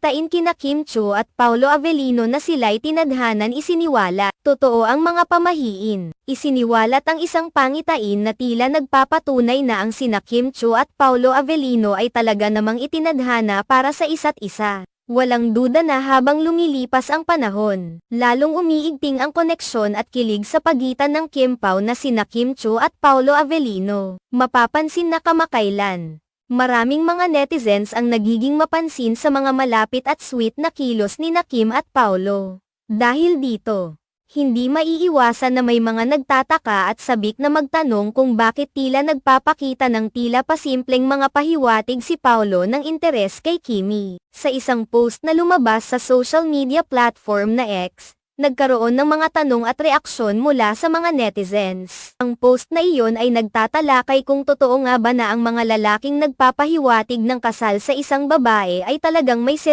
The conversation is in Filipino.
pangitain kina Kim Cho at Paulo Avellino na sila'y tinadhanan isiniwala. Totoo ang mga pamahiin. Isiniwalat ang isang pangitain na tila nagpapatunay na ang sina Kim Cho at Paulo Avellino ay talaga namang itinadhana para sa isa't isa. Walang duda na habang lumilipas ang panahon, lalong umiigting ang koneksyon at kilig sa pagitan ng Kim Pao na sina Kim Cho at Paulo Avellino. Mapapansin na kamakailan. Maraming mga netizens ang nagiging mapansin sa mga malapit at sweet na kilos ni na Kim at Paulo. Dahil dito, hindi maiiwasan na may mga nagtataka at sabik na magtanong kung bakit tila nagpapakita ng tila pasimpleng mga pahiwatig si Paulo ng interes kay Kimi. Sa isang post na lumabas sa social media platform na X, nagkaroon ng mga tanong at reaksyon mula sa mga netizens. Ang post na iyon ay nagtatalakay kung totoo nga ba na ang mga lalaking nagpapahiwatig ng kasal sa isang babae ay talagang may seryoso